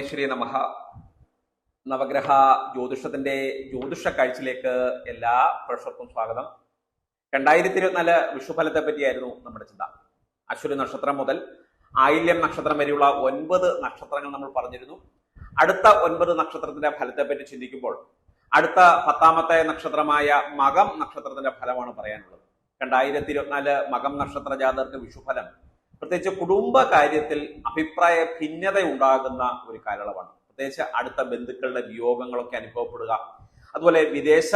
പരമേശ്വരി നമഹ നവഗ്രഹ ജ്യോതിഷത്തിന്റെ ജ്യോതിഷ കാഴ്ചയിലേക്ക് എല്ലാ പ്രേക്ഷകർക്കും സ്വാഗതം. രണ്ടായിരത്തി ഇരുപത്തിനാല് വിഷുഫലത്തെ പറ്റിയായിരുന്നു നമ്മുടെ ചിന്ത. അശ്വരി നക്ഷത്രം മുതൽ ആയില്യം നക്ഷത്രം വരെയുള്ള ഒൻപത് നക്ഷത്രങ്ങൾ നമ്മൾ പറഞ്ഞിരുന്നു. അടുത്ത ഒൻപത് നക്ഷത്രത്തിന്റെ ഫലത്തെ പറ്റി ചിന്തിക്കുമ്പോൾ അടുത്ത പത്താമത്തെ നക്ഷത്രമായ മകം നക്ഷത്രത്തിന്റെ ഫലമാണ് പറയാനുള്ളത്. രണ്ടായിരത്തി ഇരുപത്തിനാല് മകം നക്ഷത്ര ജാതർക്ക് വിഷുഫലം പ്രത്യേകിച്ച് കുടുംബ കാര്യത്തിൽ അഭിപ്രായ ഭിന്നത ഉണ്ടാകുന്ന ഒരു കാലയളവാണ്. പ്രത്യേകിച്ച് അടുത്ത ബന്ധുക്കളുടെ വിയോഗങ്ങളൊക്കെ അനുഭവപ്പെടുക അതുപോലെ വിദേശ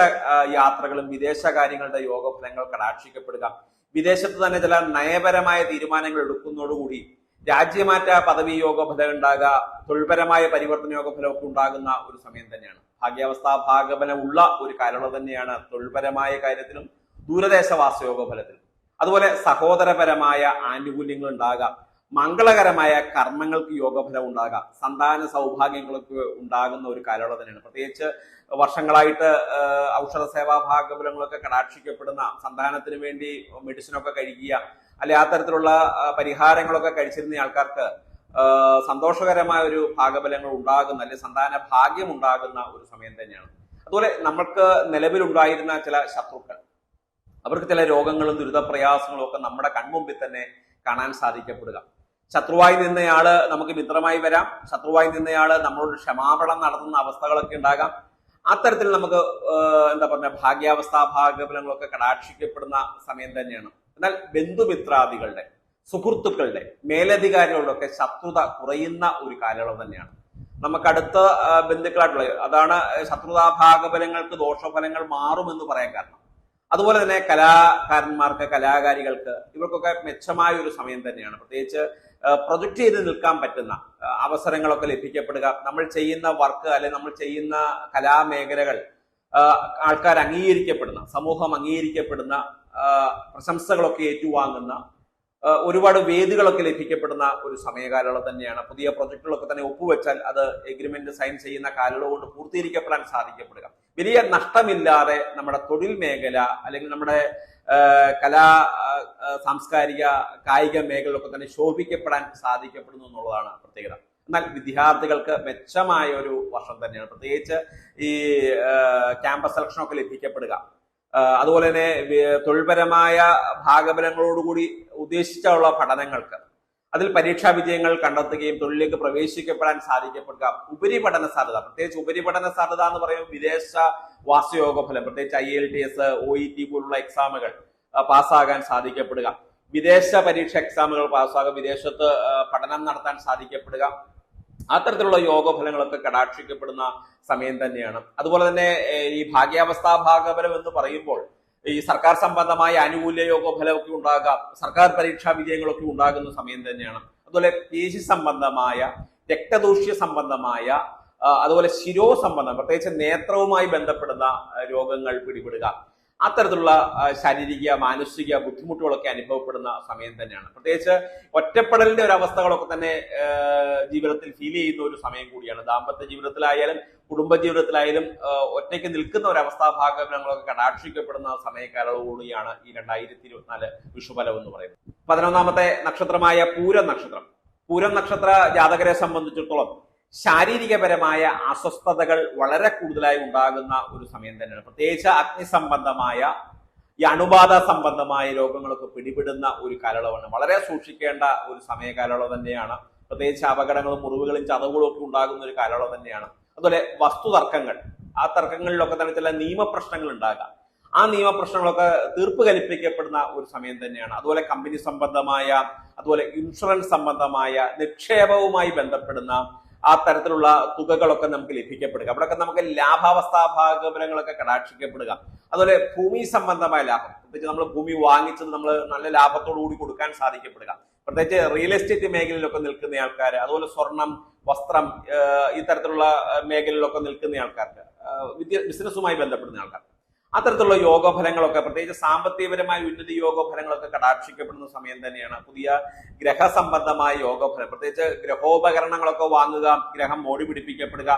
യാത്രകളും വിദേശ കാര്യങ്ങളുടെ യോഗഫലങ്ങൾ കടാക്ഷിക്കപ്പെടുക വിദേശത്ത് തന്നെ ചില നയപരമായ തീരുമാനങ്ങൾ എടുക്കുന്നതോടുകൂടി രാജ്യമാറ്റ പദവി യോഗഫലം ഉണ്ടാകുക തൊഴിൽപരമായ പരിവർത്തന യോഗഫലമൊക്കെ ഉണ്ടാകുന്ന ഒരു സമയം തന്നെയാണ്. ഭാഗ്യാവസ്ഥ ഭാഗമനമുള്ള ഒരു കാലയളവ് തന്നെയാണ് തൊഴിൽപരമായ കാര്യത്തിലും ദൂരദേശവാസ യോഗഫലത്തിലും. അതുപോലെ സഹോദരപരമായ ആനുകൂല്യങ്ങൾ ഉണ്ടാകാം. മംഗളകരമായ കർമ്മങ്ങൾക്ക് യോഗഫലം ഉണ്ടാകാം. സന്താന സൗഭാഗ്യങ്ങൾക്ക് ഉണ്ടാകുന്ന ഒരു കാലയളവ് തന്നെയാണ്. പ്രത്യേകിച്ച് വർഷങ്ങളായിട്ട് ഔഷധ സേവാ ഭാഗഫലങ്ങളൊക്കെ കടാക്ഷിക്കപ്പെടുന്ന സന്താനത്തിന് വേണ്ടി മെഡിസിനൊക്കെ കഴിക്കുക അല്ലെ ആ തരത്തിലുള്ള പരിഹാരങ്ങളൊക്കെ കഴിച്ചിരുന്ന ആൾക്കാർക്ക് സന്തോഷകരമായ ഒരു ഭാഗഫലങ്ങൾ ഉണ്ടാകുന്ന അല്ലെ സന്താന ഭാഗ്യം ഉണ്ടാകുന്ന ഒരു സമയം തന്നെയാണ്. അതുപോലെ നമ്മൾക്ക് നിലവിലുണ്ടായിരുന്ന ചില ശത്രുക്കൾ. അവർക്ക് ചില രോഗങ്ങളും ദുരിതപ്രയാസങ്ങളും ഒക്കെ നമ്മുടെ കൺമുമ്പിൽ തന്നെ കാണാൻ സാധിക്കപ്പെടുക. ശത്രുവായി നിന്നയാൾ നമുക്ക് മിത്രമായി വരാം. ശത്രുവായി നിന്നയാൾ നമ്മളോട് ക്ഷമാപണം നടത്തുന്ന അവസ്ഥകളൊക്കെ ഉണ്ടാകാം. അത്തരത്തിൽ നമുക്ക് എന്താ പറഞ്ഞ ഭാഗ്യാവസ്ഥ ഭാഗ്യഫലങ്ങളൊക്കെ കടാക്ഷിക്കപ്പെടുന്ന സമയം തന്നെയാണ്. എന്നാൽ ബന്ധുമിത്രാദികളുടെ സുഹൃത്തുക്കളുടെ മേലധികാരികളുടെ ഒക്കെ ശത്രുത കുറയുന്ന ഒരു കാലയളവ് തന്നെയാണ്. നമുക്കടുത്ത ബന്ധുക്കളായിട്ടുള്ള അതാണ് ശത്രുതാ ഭാഗഫലങ്ങൾക്ക് ദോഷഫലങ്ങൾ മാറുമെന്ന് പറയാൻ കാരണം. അതുപോലെ തന്നെ കലാകാരന്മാർക്ക് കലാകാരികൾക്ക് ഇവർക്കൊക്കെ മെച്ചമായ ഒരു സമയം തന്നെയാണ്. പ്രത്യേകിച്ച് പ്രൊജക്ട് ചെയ്ത് നിൽക്കാൻ പറ്റുന്ന അവസരങ്ങളൊക്കെ ലഭിക്കപ്പെടുക നമ്മൾ ചെയ്യുന്ന വർക്ക് അല്ലെങ്കിൽ നമ്മൾ ചെയ്യുന്ന കലാമേഖലകൾ ആൾക്കാർ അംഗീകരിക്കപ്പെടുന്ന സമൂഹം അംഗീകരിക്കപ്പെടുന്ന പ്രശംസകളൊക്കെ ഏറ്റുവാങ്ങുന്ന ഒരുപാട് വേദികളൊക്കെ ലഭിക്കപ്പെടുന്ന ഒരു സമയകാലയളവ് തന്നെയാണ്. പുതിയ പ്രൊജക്ടുകളൊക്കെ തന്നെ ഒപ്പുവെച്ചാൽ അത് എഗ്രിമെന്റ് സൈൻ ചെയ്യുന്ന കാലയളവ് കൊണ്ട് പൂർത്തീകരിക്കപ്പെടാൻ സാധിക്കപ്പെടുക. വലിയ നഷ്ടമില്ലാതെ നമ്മുടെ തൊഴിൽ മേഖല അല്ലെങ്കിൽ നമ്മുടെ കലാ സാംസ്കാരിക കായിക മേഖലകളൊക്കെ തന്നെ ശോഭിക്കപ്പെടാൻ സാധിക്കപ്പെടുന്നു എന്നുള്ളതാണ് പ്രത്യേകത. എന്നാൽ വിദ്യാർത്ഥികൾക്ക് മെച്ചമായ ഒരു വർഷം തന്നെയാണ്. പ്രത്യേകിച്ച് ഈ ക്യാമ്പസ് സെലക്ഷനൊക്കെ ലഭിക്കപ്പെടുക. അതുപോലെ തന്നെ തൊഴിൽപരമായ ഭാഗബലങ്ങളോടുകൂടി ഉദ്ദേശിച്ചുള്ള പഠനങ്ങൾക്ക് അതിൽ പരീക്ഷാ വിജയങ്ങൾ കണ്ടെത്തുകയും തൊഴിലിലേക്ക് പ്രവേശിക്കപ്പെടാൻ സാധിക്കപ്പെടുക. ഉപരിപഠന സാധ്യത പ്രത്യേകിച്ച് ഉപരിപഠന സാധ്യത എന്ന് പറയുമ്പോൾ വിദേശ വാസയോഗ ഫലം പ്രത്യേകിച്ച് I E L T S O E പോലുള്ള എക്സാമുകൾ പാസ്സാകാൻ സാധിക്കപ്പെടുക. വിദേശ പരീക്ഷ എക്സാമുകൾ പാസ്സാകുക വിദേശത്ത് പഠനം നടത്താൻ സാധിക്കപ്പെടുക. അത്തരത്തിലുള്ള യോഗഫലങ്ങളൊക്കെ കടാക്ഷിക്കപ്പെടുന്ന സമയം തന്നെയാണ്. അതുപോലെ തന്നെ ഈ ഭാഗ്യാവസ്ഥാ ഭാഗഫലം എന്ന് പറയുമ്പോൾ ഈ സർക്കാർ സംബന്ധമായ ആനുകൂല്യ യോഗഫലമൊക്കെ ഉണ്ടാകാം സർക്കാർ പരീക്ഷാ വിജയങ്ങളൊക്കെ ഉണ്ടാകുന്ന സമയം തന്നെയാണ്. അതുപോലെ പേശി സംബന്ധമായ രക്തദൂഷ്യ സംബന്ധമായ അതുപോലെ ശിരോ സംബന്ധം പ്രത്യേകിച്ച് നേത്രവുമായി ബന്ധപ്പെടുന്ന രോഗങ്ങൾ പിടിപെടുക. അത്തരത്തിലുള്ള ശാരീരിക മാനസിക ബുദ്ധിമുട്ടുകളൊക്കെ അനുഭവപ്പെടുന്ന സമയം തന്നെയാണ്. പ്രത്യേകിച്ച് ഒറ്റപ്പെടലിന്റെ ഒരു അവസ്ഥകളൊക്കെ തന്നെ ജീവിതത്തിൽ ഫീൽ ചെയ്യുന്ന ഒരു സമയം കൂടിയാണ്. ദാമ്പത്യ ജീവിതത്തിലായാലും കുടുംബ ജീവിതത്തിലായാലും ഒറ്റയ്ക്ക് നിൽക്കുന്ന ഒരു അവസ്ഥാ ഭാഗങ്ങളൊക്കെ കടാക്ഷിക്കപ്പെടുന്ന സമയക്കാലം കൂടിയാണ് ഈ രണ്ടായിരത്തി ഇരുപത്തിനാല് വിഷുഫലം എന്ന് പറയുന്നത്. പതിനൊന്നാമത്തെ നക്ഷത്രമായ പൂരം നക്ഷത്രം. പൂരം നക്ഷത്ര ജാതകരെ സംബന്ധിച്ചിടത്തോളം ശാരീരികപരമായ അസ്വസ്ഥതകൾ വളരെ കൂടുതലായി ഉണ്ടാകുന്ന ഒരു സമയം തന്നെയാണ്. പ്രത്യേകിച്ച് അഗ്നി സംബന്ധമായ ഈ അണുബാധ സംബന്ധമായ രോഗങ്ങളൊക്കെ പിടിപെടുന്ന ഒരു കാലയളവാണ്. വളരെ സൂക്ഷിക്കേണ്ട ഒരു സമയ കാലയളവ് തന്നെയാണ്. പ്രത്യേകിച്ച് അപകടങ്ങളും മുറിവുകളും ചതവുകളും ഒക്കെ ഉണ്ടാകുന്ന ഒരു കാലയളവ് തന്നെയാണ്. അതുപോലെ വസ്തുതർക്കങ്ങൾ. ആ തർക്കങ്ങളിലൊക്കെ തന്നെ ചില നിയമപ്രശ്നങ്ങൾ ഉണ്ടാകാം. ആ നിയമപ്രശ്നങ്ങളൊക്കെ തീർപ്പ് കൽപ്പിക്കപ്പെടുന്ന ഒരു സമയം തന്നെയാണ്. അതുപോലെ കമ്പനി സംബന്ധമായ അതുപോലെ ഇൻഷുറൻസ് സംബന്ധമായ നിക്ഷേപവുമായി ബന്ധപ്പെടുന്ന ആ തരത്തിലുള്ള തുകകളൊക്കെ നമുക്ക് ലഭിക്കപ്പെടുക. അവിടെയൊക്കെ നമുക്ക് ലാഭാവസ്ഥാ ഭാഗഫലങ്ങളൊക്കെ കടാക്ഷിക്കപ്പെടുക. അതുപോലെ ഭൂമി സംബന്ധമായ ലാഭം. പ്രത്യേകിച്ച് നമ്മൾ ഭൂമി വാങ്ങിച്ചത് നമ്മൾ നല്ല ലാഭത്തോടു കൂടി കൊടുക്കാൻ സാധിക്കപ്പെടുക. പ്രത്യേകിച്ച് റിയൽ എസ്റ്റേറ്റ് മേഖലയിലൊക്കെ നിൽക്കുന്ന ആൾക്കാർ അതുപോലെ സ്വർണം വസ്ത്രം ഈ തരത്തിലുള്ള മേഖലയിലൊക്കെ നിൽക്കുന്ന ആൾക്കാർക്ക് വിദ്യ ബിസിനസ്സുമായി ബന്ധപ്പെടുന്ന ആൾക്കാർ അത്തരത്തിലുള്ള യോഗഫലങ്ങളൊക്കെ പ്രത്യേകിച്ച് സാമ്പത്തികപരമായ ഉന്നതി യോഗഫലങ്ങളൊക്കെ കടാക്ഷിക്കപ്പെടുന്ന സമയം തന്നെയാണ്. പുതിയ ഗ്രഹസംബന്ധമായ യോഗഫലം പ്രത്യേകിച്ച് ഗ്രഹോപകരണങ്ങളൊക്കെ വാങ്ങുക ഗ്രഹം മോടി പിടിപ്പിക്കപ്പെടുക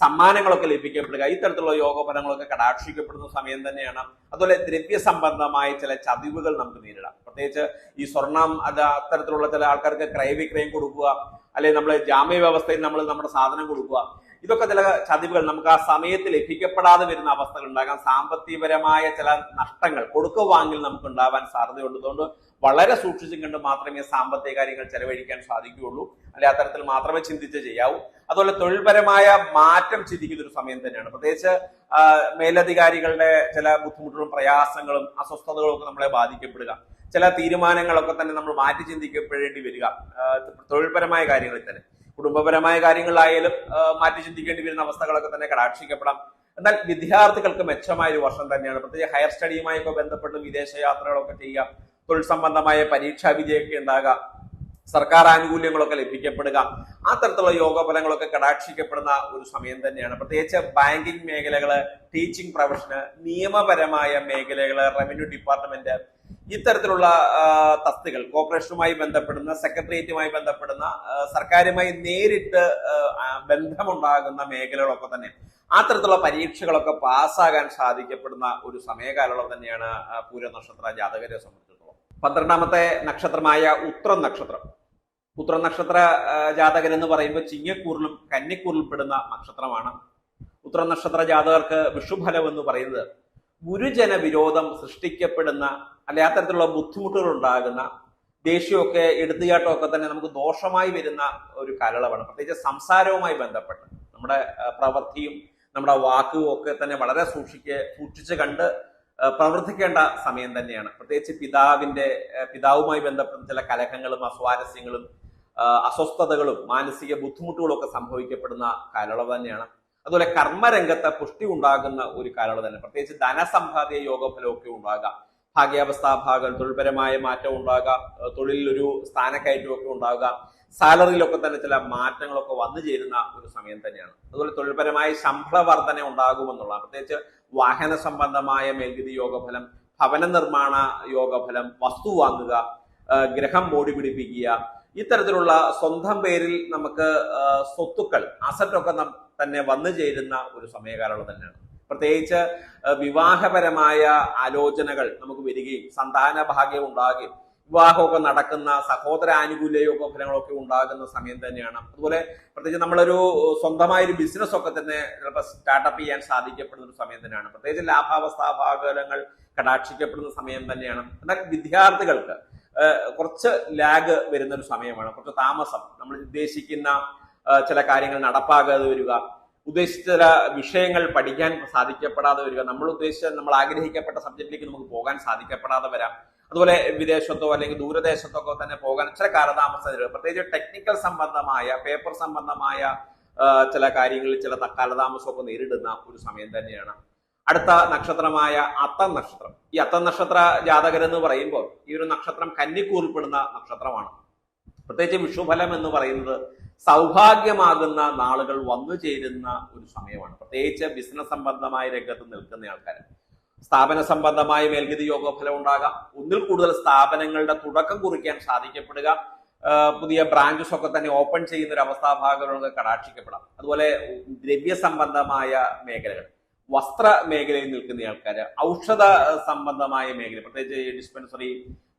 സമ്മാനങ്ങളൊക്കെ ലഭിക്കപ്പെടുക. ഇത്തരത്തിലുള്ള യോഗഫലങ്ങളൊക്കെ കടാക്ഷിക്കപ്പെടുന്ന സമയം തന്നെയാണ്. അതുപോലെ ദ്രവ്യ സംബന്ധമായ ചില ചതിവുകൾ നമുക്ക് നേരിടാം. പ്രത്യേകിച്ച് ഈ സ്വർണം അത് അത്തരത്തിലുള്ള ചില ആൾക്കാർക്ക് ക്രയവിക്രയം കൊടുക്കുക അല്ലെങ്കിൽ നമ്മൾ ജാമ്യ വ്യവസ്ഥയിൽ നമ്മൾ നമ്മുടെ സാധനം കൊടുക്കുക. ഇതൊക്കെ ചില ചതിവുകൾ നമുക്ക് ആ സമയത്ത് ലഭിക്കപ്പെടാതെ വരുന്ന അവസ്ഥകൾ ഉണ്ടാകാം. സാമ്പത്തികപരമായ ചില നഷ്ടങ്ങൾ കൊടുക്ക വാങ്ങിൽ നമുക്ക് ഉണ്ടാവാൻ സാധ്യതയുണ്ട്. അതുകൊണ്ട് വളരെ സൂക്ഷിച്ചും കണ്ട് മാത്രമേ സാമ്പത്തിക കാര്യങ്ങൾ ചെലവഴിക്കാൻ സാധിക്കുകയുള്ളൂ. അല്ലെ അത്തരത്തിൽ മാത്രമേ ചിന്തിച്ച് ചെയ്യാവൂ. അതുപോലെ തൊഴിൽപരമായ മാറ്റം ചിന്തിക്കുന്ന ഒരു സമയം തന്നെയാണ്. പ്രത്യേകിച്ച് മേലധികാരികളുടെ ചില ബുദ്ധിമുട്ടുകളും പ്രയാസങ്ങളും അസ്വസ്ഥതകളും ഒക്കെ നമ്മളെ ബാധിക്കപ്പെടുക. ചില തീരുമാനങ്ങളൊക്കെ തന്നെ നമ്മൾ മാറ്റി ചിന്തിക്കപ്പെടേണ്ടി വരിക. തൊഴിൽപരമായ കാര്യങ്ങളിൽ തന്നെ. കുടുംബപരമായ കാര്യങ്ങളിലായാലും മാറ്റി ചിന്തിക്കേണ്ടി വരുന്ന അവസ്ഥകളൊക്കെ തന്നെ കടാക്ഷിക്കപ്പെടാം. എന്നാൽ വിദ്യാർത്ഥികൾക്ക് മെച്ചമായ ഒരു വർഷം തന്നെയാണ്. പ്രത്യേകിച്ച് ഹയർ സ്റ്റഡിയുമായി ഒക്കെ ബന്ധപ്പെട്ട് വിദേശ യാത്രകളൊക്കെ ചെയ്യുക. തൊഴിൽ സംബന്ധമായ പരീക്ഷാ വിജയമൊക്കെ ഉണ്ടാകാം. സർക്കാർ ആനുകൂല്യങ്ങളൊക്കെ ലഭിക്കപ്പെടുക. ആ തരത്തിലുള്ള യോഗഫലങ്ങളൊക്കെ കടാക്ഷിക്കപ്പെടുന്ന ഒരു സമയം തന്നെയാണ്. പ്രത്യേകിച്ച് ബാങ്കിങ് മേഖലകൾ ടീച്ചിങ് പ്രൊഫഷന് നിയമപരമായ മേഖലകൾ റവന്യൂ ഡിപ്പാർട്ട്മെന്റ് ഇത്തരത്തിലുള്ള തസ്തികൾ കോർപ്പറേഷനുമായി ബന്ധപ്പെടുന്ന സെക്രട്ടേറിയറ്റുമായി ബന്ധപ്പെടുന്ന സർക്കാരുമായി നേരിട്ട് ബന്ധമുണ്ടാകുന്ന മേഖലകളൊക്കെ തന്നെ. ആ തരത്തിലുള്ള പരീക്ഷകളൊക്കെ പാസ്സാകാൻ സാധിക്കപ്പെടുന്ന ഒരു സമയകാലയളവ് തന്നെയാണ് പൂരനക്ഷത്ര പൂര നക്ഷത്ര ജാതകരെ സംബന്ധിച്ചിടത്തോളം. പന്ത്രണ്ടാമത്തെ നക്ഷത്രമായ ഉത്രം നക്ഷത്രം. ഉത്ര നക്ഷത്ര ജാതകൻ എന്ന് പറയുമ്പോൾ ചിങ്ങക്കൂറിലും കന്നിക്കൂറിലും പെടുന്ന നക്ഷത്രമാണ്. ഉത്ര നക്ഷത്ര ജാതകർക്ക് വിഷുഫലം എന്ന് പറയുന്നത് ഗുരുജന വിരോധം സൃഷ്ടിക്കപ്പെടുന്ന അല്ലെ അത്തരത്തിലുള്ള ബുദ്ധിമുട്ടുകൾ ഉണ്ടാകുന്ന ദേഷ്യമൊക്കെ എടുത്തുചാട്ടമൊക്കെ തന്നെ നമുക്ക് ദോഷമായി വരുന്ന ഒരു കാലയളവാണ്. പ്രത്യേകിച്ച് സംസാരവുമായി ബന്ധപ്പെട്ട്. നമ്മുടെ പ്രവൃത്തിയും നമ്മുടെ വാക്കും ഒക്കെ തന്നെ വളരെ സൂക്ഷിക്ക് സൂക്ഷിച്ച് കണ്ട് പ്രവർത്തിക്കേണ്ട സമയം തന്നെയാണ്. പ്രത്യേകിച്ച് പിതാവിന്റെ പിതാവുമായി ബന്ധപ്പെട്ട ചില കലഹങ്ങളും അസ്വാരസ്യങ്ങളും അസ്വസ്ഥതകളും മാനസിക ബുദ്ധിമുട്ടുകളും ഒക്കെ സംഭവിക്കപ്പെടുന്ന കാലയളവ് തന്നെയാണ്. അതുപോലെ കർമ്മരംഗത്തെ പുഷ്ടി ഉണ്ടാകുന്ന ഒരു കാലയളവ് തന്നെ. പ്രത്യേകിച്ച് ധനസമ്പാദ്യ യോഗഫലമൊക്കെ ഉണ്ടാകാം. ഭാഗ്യാവസ്ഥാഭാഗം തൊഴിൽപരമായ മാറ്റം ഉണ്ടാകാം. തൊഴിലിൽ ഒരു സ്ഥാനക്കയറ്റമൊക്കെ ഉണ്ടാകാം. സാലറിയിലൊക്കെ തന്നെ ചില മാറ്റങ്ങളൊക്കെ വന്നു ചേരുന്ന ഒരു സമയം തന്നെയാണ്. അതുപോലെ തൊഴിൽപരമായ ശമ്പള വർധന ഉണ്ടാകുമെന്നുള്ള പ്രത്യേകിച്ച് വാഹന സംബന്ധമായ മേൽഗതി യോഗഫലം ഭവന നിർമ്മാണ യോഗഫലം വസ്തു വാങ്ങുക ഗ്രഹം മോടി പിടിപ്പിക്കുക ഇത്തരത്തിലുള്ള സ്വന്തം പേരിൽ നമുക്ക് സ്വത്തുക്കൾ അസറ്റൊക്കെ തന്നെ വന്നു ചേരുന്ന ഒരു സമയകാലം തന്നെയാണ്. പ്രത്യേകിച്ച് വിവാഹപരമായ ആലോചനകൾ നമുക്ക് വരികയും സന്താന ഭാഗ്യം ഉണ്ടാകുകയും വിവാഹമൊക്കെ നടക്കുന്ന സഹോദര ആനുകൂല്യ യോഗ ഫലങ്ങളൊക്കെ ഉണ്ടാകുന്ന സമയം തന്നെയാണ്. അതുപോലെ പ്രത്യേകിച്ച് നമ്മളൊരു സ്വന്തമായ ഒരു ബിസിനസ് ഒക്കെ തന്നെ ചിലപ്പോൾ സ്റ്റാർട്ടപ്പ് ചെയ്യാൻ സാധിക്കപ്പെടുന്ന ഒരു സമയം തന്നെയാണ്. പ്രത്യേകിച്ച് ലാഭാവസ്ഥാഭാഗങ്ങൾ കടാക്ഷിക്കപ്പെടുന്ന സമയം തന്നെയാണ്. എന്നാൽ വിദ്യാർത്ഥികൾക്ക് കുറച്ച് ലാഗ് വരുന്ന ഒരു സമയമാണ്. കുറച്ച് താമസം. നമ്മൾ ഉദ്ദേശിക്കുന്ന ചില കാര്യങ്ങൾ നടപ്പാകാതെ വരിക ഉദ്ദേശിച്ച ചില വിഷയങ്ങൾ പഠിക്കാൻ സാധിക്കപ്പെടാതെ വരിക നമ്മൾ ഉദ്ദേശിച്ച നമ്മൾ ആഗ്രഹിക്കപ്പെട്ട സബ്ജക്റ്റിലേക്ക് നമുക്ക് പോകാൻ സാധിക്കപ്പെടാതെ വരാം. അതുപോലെ വിദേശത്തോ അല്ലെങ്കിൽ ദൂരദേശത്തോ ഒക്കെ തന്നെ പോകാൻ ചില കാലതാമസം പ്രത്യേകിച്ച് ടെക്നിക്കൽ സംബന്ധമായ പേപ്പർ സംബന്ധമായ ചില കാര്യങ്ങളിൽ ചില കാലതാമസമൊക്കെ നേരിടുന്ന ഒരു സമയം തന്നെയാണ്. അടുത്ത നക്ഷത്രമായ അത്തം നക്ഷത്രം. ഈ അത്തം നക്ഷത്ര ജാതകർ എന്ന് പറയുമ്പോൾ ഈ ഒരു നക്ഷത്രം കന്നിക്കൂറിൽപ്പെടുന്ന നക്ഷത്രമാണ്. പ്രത്യേകിച്ച് വിഷുഫലം എന്ന് പറയുന്നത് സൗഭാഗ്യമാകുന്ന നാളുകൾ വന്നു ചേരുന്ന ഒരു സമയമാണ്. പ്രത്യേകിച്ച് ബിസിനസ് സംബന്ധമായ രംഗത്ത് നിൽക്കുന്ന ആൾക്കാർ സ്ഥാപന സംബന്ധമായ മേൽഗതി യോഗഫലം ഉണ്ടാകാം. ഒന്നിൽ കൂടുതൽ സ്ഥാപനങ്ങളുടെ തുടക്കം കുറിക്കാൻ സാധിക്കപ്പെടുക. പുതിയ ബ്രാഞ്ചസ് ഒക്കെ തന്നെ ഓപ്പൺ ചെയ്യുന്ന ഒരു അവസ്ഥാഭാഗങ്ങളൊക്കെ കടാക്ഷിക്കപ്പെടാം. അതുപോലെ ദ്രവ്യ സംബന്ധമായ മേഖലകൾ. വസ്ത്ര മേഖലയിൽ നിൽക്കുന്ന ആൾക്കാർ ഔഷധ സംബന്ധമായ മേഖല പ്രത്യേകിച്ച് ഡിസ്പെൻസറി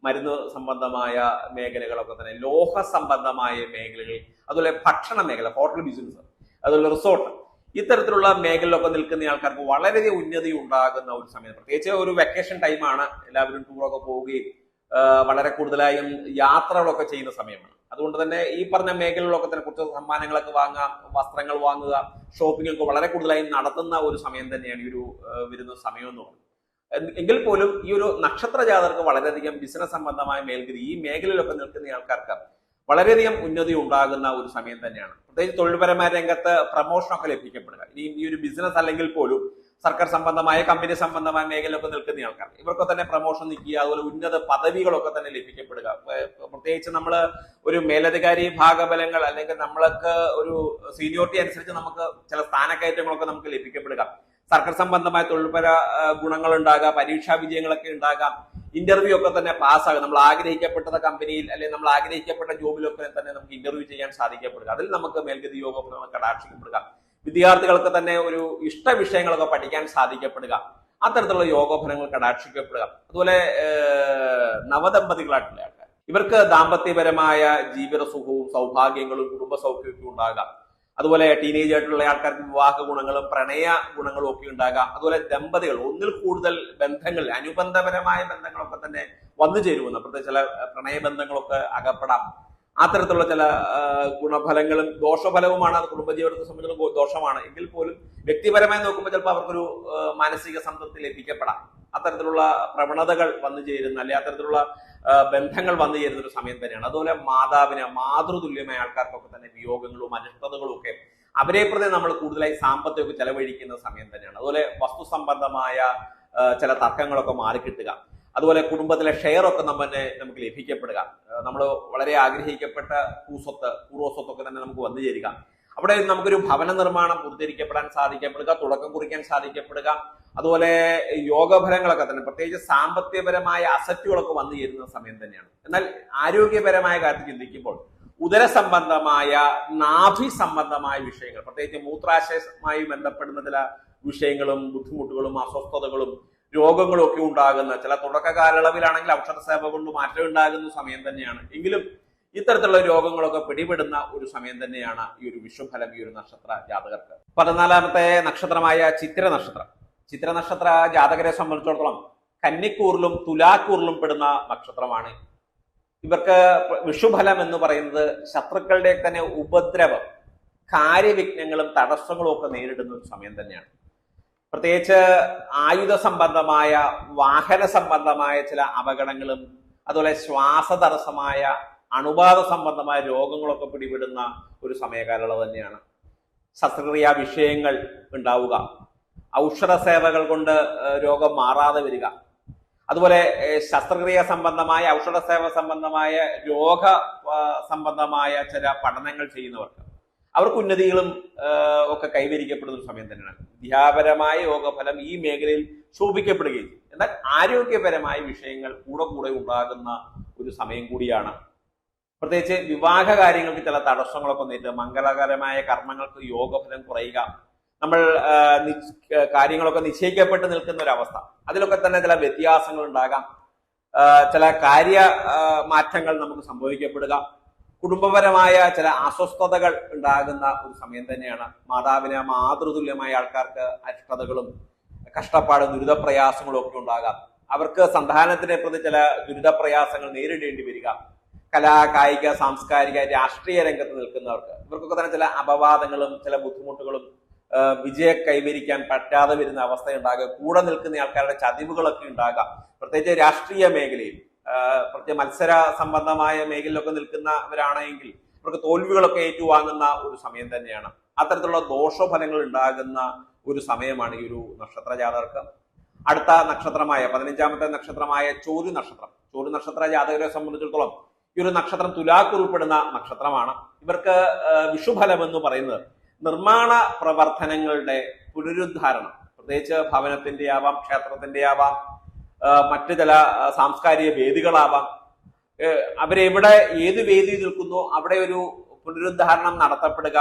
മരുന്ന് സംബന്ധമായ മേഖലകളൊക്കെ തന്നെ ലോഹ സംബന്ധമായ മേഖലകൾ അതുപോലെ ഭക്ഷണ മേഖല ഹോട്ടൽ ബിസിനസ് അതുപോലെ റിസോർട്ട് ഇത്തരത്തിലുള്ള മേഖലയിലൊക്കെ നിൽക്കുന്ന ആൾക്കാർക്ക് വളരെയധികം ഉന്നതി ഉണ്ടാകുന്ന ഒരു സമയം പ്രത്യേകിച്ച് ഒരു വെക്കേഷൻ ടൈമാണ് എല്ലാവരും ടൂറൊക്കെ പോവുകയും വളരെ കൂടുതലായും യാത്രകളൊക്കെ ചെയ്യുന്ന സമയമാണ്. അതുകൊണ്ട് തന്നെ ഈ പറഞ്ഞ മേഖലകളിലൊക്കെ തന്നെ കുറച്ച് സമ്മാനങ്ങളൊക്കെ വാങ്ങാം വസ്ത്രങ്ങൾ വാങ്ങുക ഷോപ്പിംഗ് ഒക്കെ വളരെ കൂടുതലായും നടത്തുന്ന ഒരു സമയം തന്നെയാണ് ഈ ഒരു വരുന്ന സമയം എന്ന് പറയുന്നത് എങ്കിൽ പോലും ഈ ഒരു നക്ഷത്ര ജാതകർക്ക് വളരെയധികം ബിസിനസ് സംബന്ധമായ മേൽഗതി ഈ മേഖലയിലൊക്കെ നിൽക്കുന്ന ആൾക്കാർക്ക് വളരെയധികം ഉന്നതി ഉണ്ടാകുന്ന ഒരു സമയം തന്നെയാണ്. പ്രത്യേകിച്ച് തൊഴിൽപരമായ രംഗത്ത് പ്രമോഷനൊക്കെ ലഭിക്കപ്പെടുക. ഇനി ഈ ഒരു ബിസിനസ് അല്ലെങ്കിൽ പോലും സർക്കാർ സംബന്ധമായ കമ്പനി സംബന്ധമായ മേഖലയൊക്കെ നിൽക്കുന്ന ആൾക്കാർ ഇവർക്ക് തന്നെ പ്രമോഷൻ നിൽക്കുക അതുപോലെ ഉന്നത പദവികളൊക്കെ തന്നെ ലഭിക്കപ്പെടുക. പ്രത്യേകിച്ച് നമ്മൾ ഒരു മേലധികാരി ഭാഗബലങ്ങൾ അല്ലെങ്കിൽ നമ്മൾക്ക് ഒരു സീനിയോറിറ്റി അനുസരിച്ച് നമുക്ക് ചില സ്ഥാനക്കയറ്റങ്ങളൊക്കെ നമുക്ക് ലഭിക്കപ്പെടുക. സർക്കാർ സംബന്ധമായ തൊഴിൽപര ഗുണങ്ങൾ ഉണ്ടാകാം പരീക്ഷാ വിജയങ്ങളൊക്കെ ഉണ്ടാകാം. ഇന്റർവ്യൂ ഒക്കെ തന്നെ പാസ്സാകും. നമ്മൾ ആഗ്രഹിക്കപ്പെട്ട കമ്പനിയിൽ അല്ലെങ്കിൽ നമ്മൾ ആഗ്രഹിക്കപ്പെട്ട ജോബിലൊക്കെ തന്നെ നമുക്ക് ഇന്റർവ്യൂ ചെയ്യാൻ സാധിക്കപ്പെടുക. അതിൽ നമുക്ക് മേൽഗതി യോഗം നമുക്ക് കടാക്ഷിക്കപ്പെടുക. വിദ്യാർത്ഥികൾക്ക് തന്നെ ഒരു ഇഷ്ട വിഷയങ്ങളൊക്കെ പഠിക്കാൻ സാധിക്കപ്പെടുക. അത്തരത്തിലുള്ള യോഗഫലങ്ങൾ കടാക്ഷിക്കപ്പെടുക. അതുപോലെ നവദമ്പതികളായിട്ടുള്ള ആൾക്കാർ. ഇവർക്ക് ദാമ്പത്യപരമായ ജീവിത സുഖവും സൗഭാഗ്യങ്ങളും കുടുംബ സൗഖ്യവും ഉണ്ടാകാം. അതുപോലെ ടീനേജ് ആയിട്ടുള്ള ആൾക്കാർക്ക് വിവാഹ ഗുണങ്ങളും പ്രണയ ഗുണങ്ങളും ഒക്കെ ഉണ്ടാകാം. അതുപോലെ ദമ്പതികൾ ഒന്നിൽ കൂടുതൽ ബന്ധങ്ങൾ അനുബന്ധപരമായ ബന്ധങ്ങളൊക്കെ തന്നെ വന്നു ചേരുമെന്ന് പ്രത്യേകിച്ച് ചില പ്രണയ ബന്ധങ്ങളൊക്കെ അകപ്പെടാം. അത്തരത്തിലുള്ള ചില ഗുണഫലങ്ങളും ദോഷഫലവുമാണ് അത് കുടുംബജീവിതത്തെ സംബന്ധിച്ചിടത്തോളം ദോഷമാണ്. എങ്കിൽ പോലും വ്യക്തിപരമായി നോക്കുമ്പോൾ ചിലപ്പോൾ അവർക്കൊരു മാനസിക സംതൃപ്തി ലഭിക്കപ്പെടാം. അത്തരത്തിലുള്ള പ്രവണതകൾ വന്നു ചേരുന്ന അല്ലെങ്കിൽ അത്തരത്തിലുള്ള ബന്ധങ്ങൾ വന്നു ചേരുന്ന ഒരു സമയം തന്നെയാണ്. അതുപോലെ മാതാവിന് മാതൃതുല്യമായ ആൾക്കാർക്കൊക്കെ തന്നെ വിയോഗങ്ങളും അനിഷ്ടതകളും ഒക്കെ അവരെ പ്രതി നമ്മൾ കൂടുതലായി സാമ്പത്തികമൊക്കെ ചെലവഴിക്കുന്ന സമയം തന്നെയാണ്. അതുപോലെ വസ്തു സംബന്ധമായ ചില തർക്കങ്ങളൊക്കെ മാറിക്കിട്ടുക അതുപോലെ കുടുംബത്തിലെ ഷെയർ ഒക്കെ നമ്മെ നമുക്ക് ലഭിക്കപ്പെടുക. നമ്മൾ വളരെ ആഗ്രഹിക്കപ്പെട്ട ഭൂസ്വത്ത് പൂർവസ്വത്തൊക്കെ തന്നെ നമുക്ക് വന്നു ചേരുക. അവിടെ നമുക്കൊരു ഭവന നിർമ്മാണം പൂർത്തീകരിക്കപ്പെടാൻ സാധിക്കപ്പെടുക തുടക്കം കുറിക്കാൻ സാധിക്കപ്പെടുക. അതുപോലെ യോഗഫലങ്ങളൊക്കെ തന്നെ പ്രത്യേകിച്ച് സാമ്പത്തികപരമായ അസറ്റുകളൊക്കെ വന്നു ചേരുന്ന സമയം തന്നെയാണ്. എന്നാൽ ആരോഗ്യപരമായ കാര്യത്തിൽ ചിന്തിക്കുമ്പോൾ ഉദര സംബന്ധമായ നാഭി സംബന്ധമായ വിഷയങ്ങൾ പ്രത്യേകിച്ച് മൂത്രാശയമായി ബന്ധപ്പെടുന്ന ചില വിഷയങ്ങളും ബുദ്ധിമുട്ടുകളും അസ്വസ്ഥതകളും രോഗങ്ങളും ഒക്കെ ഉണ്ടാകുന്ന ചില തുടക്ക കാലയളവിലാണെങ്കിൽ ഔഷധ സേവ കൊണ്ട് മാറ്റം ഉണ്ടാകുന്ന സമയം തന്നെയാണ്. എങ്കിലും ഇത്തരത്തിലുള്ള രോഗങ്ങളൊക്കെ പിടിപെടുന്ന ഒരു സമയം തന്നെയാണ് ഈ ഒരു വിഷുഫലം ഈ ഒരു നക്ഷത്ര ജാതകർക്ക്. പതിനാലാമത്തെ നക്ഷത്രമായ ചിത്ര നക്ഷത്രം. ചിത്ര നക്ഷത്ര ജാതകരെ സംബന്ധിച്ചിടത്തോളം കന്നിക്കൂറിലും തുലാക്കൂറിലും പെടുന്ന നക്ഷത്രമാണ്. ഇവർക്ക് വിഷുഫലം എന്ന് പറയുന്നത് ശത്രുക്കളുടെ തന്നെ ഉപദ്രവം കാര്യവിഘ്നങ്ങളും തടസ്സങ്ങളും ഒക്കെ നേരിടുന്ന ഒരു സമയം തന്നെയാണ്. പ്രത്യേകിച്ച് ആയുധ സംബന്ധമായ വാഹന സംബന്ധമായ ചില അപകടങ്ങളും അതുപോലെ ശ്വാസതടസ്സമായ അണുബാധ സംബന്ധമായ രോഗങ്ങളൊക്കെ പിടിപെടുന്ന ഒരു സമയകാലയളവ് തന്നെയാണ്. ശസ്ത്രക്രിയാ വിഷയങ്ങൾ ഉണ്ടാവുക. ഔഷധ സേവകൾ കൊണ്ട് രോഗം മാറാതെ വരിക. അതുപോലെ ശസ്ത്രക്രിയ സംബന്ധമായ ഔഷധ സേവ സംബന്ധമായ രോഗ സംബന്ധമായ ചില പഠനങ്ങൾ ചെയ്യുന്നവർക്ക് അവർക്ക് ഉന്നതികളും ഒക്കെ കൈവരിക്കപ്പെടുന്ന ഒരു സമയം തന്നെയാണ്. വിദ്യാപരമായ യോഗഫലം ഈ മേഖലയിൽ ശോഭിക്കപ്പെടുകയും എന്നാൽ ആരോഗ്യപരമായ വിഷയങ്ങൾ കൂടെ കൂടെ ഉണ്ടാകുന്ന ഒരു സമയം കൂടിയാണ്. പ്രത്യേകിച്ച് വിവാഹ കാര്യങ്ങൾക്ക് ചില തടസ്സങ്ങളൊക്കെ നേരിട്ട് മംഗളകരമായ കർമ്മങ്ങൾക്ക് യോഗഫലം കുറയുക. നമ്മൾ കാര്യങ്ങളൊക്കെ നിശ്ചയിക്കപ്പെട്ട് നിൽക്കുന്ന ഒരു അവസ്ഥ അതിലൊക്കെ തന്നെ ചില വ്യത്യാസങ്ങൾ ഉണ്ടാകാം ചില കാര്യ മാറ്റങ്ങൾ നമുക്ക് സംഭവിക്കപ്പെടുക. കുടുംബപരമായ ചില അസ്വസ്ഥതകൾ ഉണ്ടാകുന്ന ഒരു സമയം തന്നെയാണ്. മാതാവിന് മാതൃതുല്യമായ ആൾക്കാർക്ക് അരിഷ്ടതകളും കഷ്ടപ്പാടും ദുരിതപ്രയാസങ്ങളും ഒക്കെ ഉണ്ടാകാം. അവർക്ക് സന്താനത്തിനെ പ്രതി ചില ദുരിതപ്രയാസങ്ങൾ നേരിടേണ്ടി വരിക. കലാ കായിക സാംസ്കാരിക രാഷ്ട്രീയ രംഗത്ത് നിൽക്കുന്നവർക്ക് ഇവർക്കൊക്കെ തന്നെ ചില അപവാദങ്ങളും ചില ബുദ്ധിമുട്ടുകളും വിജയം കൈവരിക്കാൻ പറ്റാതെ വരുന്ന അവസ്ഥ ഉണ്ടാകുക കൂടെ നിൽക്കുന്ന ആൾക്കാരുടെ ചതിവുകളൊക്കെ ഉണ്ടാകാം. പ്രത്യേകിച്ച് രാഷ്ട്രീയ മേഖലയിൽ പ്രത്യേക മത്സര സംബന്ധമായ മേഖലയിലൊക്കെ നിൽക്കുന്നവരാണെങ്കിൽ അവർക്ക് തോൽവികളൊക്കെ ഏറ്റുവാങ്ങുന്ന ഒരു സമയം തന്നെയാണ്. അത്തരത്തിലുള്ള ദോഷഫലങ്ങൾ ഉണ്ടാകുന്ന ഒരു സമയമാണ് ഈ ഒരു നക്ഷത്ര ജാതകർക്ക്. അടുത്ത നക്ഷത്രമായ പതിനഞ്ചാമത്തെ നക്ഷത്രമായ ചോരു നക്ഷത്രം. ചോരു നക്ഷത്ര ജാതകരെ സംബന്ധിച്ചിടത്തോളം ഈ ഒരു നക്ഷത്രം തുലാക്ക് ഉൾപ്പെടുന്ന നക്ഷത്രമാണ്. ഇവർക്ക് വിഷുഫലം എന്ന് പറയുന്നത് നിർമ്മാണ പ്രവർത്തനങ്ങളുടെ പുനരുദ്ധാരണം. പ്രത്യേകിച്ച് ഭവനത്തിന്റെ ആവാം ക്ഷേത്രത്തിന്റെ ആവാം മറ്റു ചില സാംസ്കാരിക വേദികളാവാം. അവരെവിടെ ഏത് വേദി നിൽക്കുന്നു അവിടെ ഒരു പുനരുദ്ധാരണം നടത്തപ്പെടുക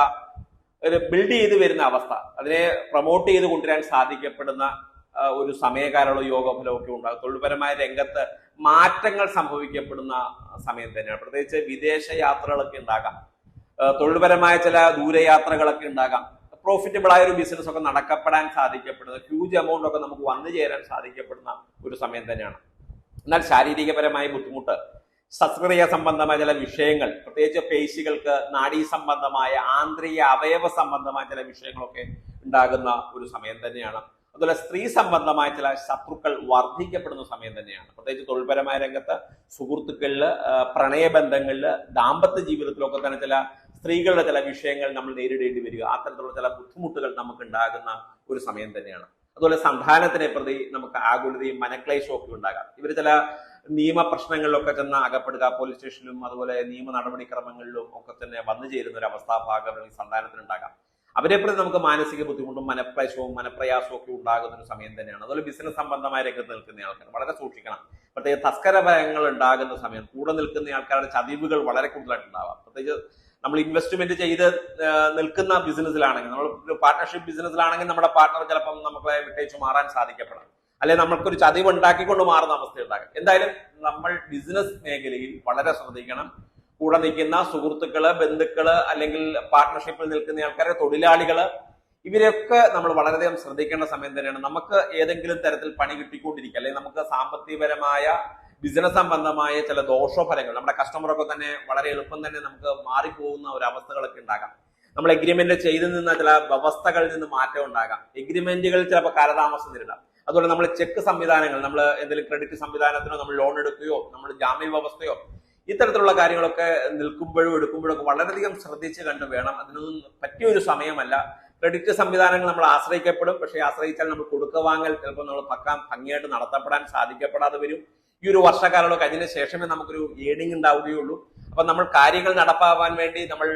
ഒരു ബിൽഡ് ചെയ്ത് വരുന്ന അവസ്ഥ അതിനെ പ്രൊമോട്ട് ചെയ്ത് കൊണ്ടുവരാൻ സാധിക്കപ്പെടുന്ന ഒരു സമയകാലമുള്ള യോഗഫലം ഒക്കെ ഉണ്ടാകും. തൊഴിൽപരമായ രംഗത്ത് മാറ്റങ്ങൾ സംഭവിക്കപ്പെടുന്ന സമയം തന്നെയാണ്. പ്രത്യേകിച്ച് വിദേശ യാത്രകളൊക്കെ ഉണ്ടാകാം. തൊഴിൽപരമായ ചില ദൂരയാത്രകളൊക്കെ ഉണ്ടാകാം. പ്രോഫിറ്റബിൾ ആയ ഒരു ബിസിനസ് ഒക്കെ നടക്കപ്പെടാൻ സാധിക്കപ്പെടുന്ന ഹ്യൂജ് എമൗണ്ട് ഒക്കെ നമുക്ക് വന്നു ചേരാൻ സാധിക്കപ്പെടുന്ന ഒരു സമയം തന്നെയാണ്. എന്നാൽ ശാരീരികപരമായ ബുദ്ധിമുട്ട് ശസ്ത്രക്രിയ സംബന്ധമായ ചില വിഷയങ്ങൾ പ്രത്യേകിച്ച് പേശികൾക്ക് നാഡീ സംബന്ധമായ ആന്തരിക അവയവ സംബന്ധമായ ചില വിഷയങ്ങളൊക്കെ ഉണ്ടാകുന്ന ഒരു സമയം തന്നെയാണ്. അതുപോലെ സ്ത്രീ സംബന്ധമായ ചില ശത്രുക്കൾ വർദ്ധിക്കപ്പെടുന്ന സമയം തന്നെയാണ്. പ്രത്യേകിച്ച് തൊഴിൽപരമായ രംഗത്ത് സുഹൃത്തുക്കളിൽ പ്രണയബന്ധങ്ങളിൽ ദാമ്പത്യ ജീവിതത്തിലൊക്കെ തന്നെ ചില സ്ത്രീകളുടെ ചില വിഷയങ്ങൾ നമ്മൾ നേരിടേണ്ടി വരിക. അത്തരത്തിലുള്ള ചില ബുദ്ധിമുട്ടുകൾ നമുക്ക് ഉണ്ടാകുന്ന ഒരു സമയം തന്നെയാണ്. അതുപോലെ സന്താനത്തിനെ പ്രതി നമുക്ക് ആകുലതയും മനക്ലേശവും ഒക്കെ ഉണ്ടാകാം. ഇവർ ചില നിയമ പ്രശ്നങ്ങളിലൊക്കെ ചെന്ന് അകപ്പെടുക പോലീസ് സ്റ്റേഷനിലും അതുപോലെ നിയമ നടപടിക്രമങ്ങളിലും ഒക്കെ തന്നെ വന്നു ചേരുന്ന ഒരു അവസ്ഥാഭാഗം ഈ സന്താനത്തിനുണ്ടാകാം. അവരെ പ്രതി നമുക്ക് മാനസിക ബുദ്ധിമുട്ടും മനപ്രേശവും മനപ്രയാസവും ഒക്കെ ഉണ്ടാകുന്ന ഒരു സമയം തന്നെയാണ്. അതുപോലെ ബിസിനസ് സംബന്ധമായ രംഗത്ത് നിൽക്കുന്ന ആൾക്കാർ വളരെ സൂക്ഷിക്കണം. പ്രത്യേകിച്ച് തസ്കര ഭയങ്ങൾ ഉണ്ടാകുന്ന സമയം കൂടെ നിൽക്കുന്ന ആൾക്കാരുടെ ചതിവുകൾ വളരെ കൂടുതലായിട്ടുണ്ടാവാം. പ്രത്യേകിച്ച് നമ്മൾ ഇൻവെസ്റ്റ്മെന്റ് ചെയ്ത് നിൽക്കുന്ന ബിസിനസ്സിലാണെങ്കിൽ നമ്മൾ പാർട്ട്ണർഷിപ്പ് ബിസിനസ്സിലാണെങ്കിൽ നമ്മുടെ പാർട്ണർ ചിലപ്പം നമ്മളെ വിട്ടേച്ച് മാറാൻ സാധിക്കപ്പെടാം. അല്ലെ നമുക്കൊരു ചതിവ് ഉണ്ടാക്കിക്കൊണ്ട് മാറുന്ന അവസ്ഥ ഉണ്ടാകാം. എന്തായാലും നമ്മൾ ബിസിനസ് മേഖലയിൽ വളരെ ശ്രദ്ധിക്കണം. കൂടെ നിൽക്കുന്ന സുഹൃത്തുക്കൾ ബന്ധുക്കൾ അല്ലെങ്കിൽ പാർട്ട്ണർഷിപ്പിൽ നിൽക്കുന്ന ആൾക്കാരെ തൊഴിലാളികൾ ഇവരെയൊക്കെ നമ്മൾ വളരെയധികം ശ്രദ്ധിക്കേണ്ട സമയം തന്നെയാണ്. നമുക്ക് ഏതെങ്കിലും തരത്തിൽ പണി കിട്ടിക്കൊണ്ടിരിക്കുക അല്ലെങ്കിൽ നമുക്ക് സാമ്പത്തികപരമായ ബിസിനസ് സംബന്ധമായ ചില ദോഷഫലങ്ങൾ നമ്മുടെ കസ്റ്റമറൊക്കെ തന്നെ വളരെ എളുപ്പം തന്നെ നമുക്ക് മാറിപ്പോകുന്ന ഒരു അവസ്ഥകളൊക്കെ ഉണ്ടാകാം. നമ്മൾ എഗ്രിമെന്റ് ചെയ്തു നിന്ന ചില വ്യവസ്ഥകളിൽ നിന്ന് മാറ്റം ഉണ്ടാകാം. എഗ്രിമെന്റുകൾ ചിലപ്പോൾ കാലതാമസം നേരിടാം. അതുപോലെ നമ്മൾ ചെക്ക് സംവിധാനങ്ങൾ നമ്മൾ എന്തെങ്കിലും ക്രെഡിറ്റ് സംവിധാനത്തിനോ നമ്മൾ ലോൺ എടുക്കുകയോ നമ്മൾ ജാമ്യ വ്യവസ്ഥയോ ഇത്തരത്തിലുള്ള കാര്യങ്ങളൊക്കെ നിൽക്കുമ്പോഴും എടുക്കുമ്പോഴും ഒക്കെ വളരെയധികം ശ്രദ്ധിച്ച് കണ്ട് വേണം. അതിനൊന്നും പറ്റിയൊരു സമയമല്ല. ക്രെഡിറ്റ് സംവിധാനങ്ങൾ നമ്മൾ ആശ്രയിക്കപ്പെടും. പക്ഷേ ആശ്രയിച്ചാൽ നമ്മൾ കൊടുക്ക വാങ്ങൽ ചിലപ്പോൾ നമ്മൾ പക്കാൻ ഭംഗിയായിട്ട് നടത്തപ്പെടാൻ സാധിക്കപ്പെടാതെ വരും. ഈ ഒരു വർഷക്കാലമോ കഴിഞ്ഞതിന് ശേഷമേ നമുക്കൊരു ഏണിംഗ് ഉണ്ടാവുകയുള്ളൂ. അപ്പൊ നമ്മൾ കാര്യങ്ങൾ നടപ്പാവാൻ വേണ്ടി നമ്മൾ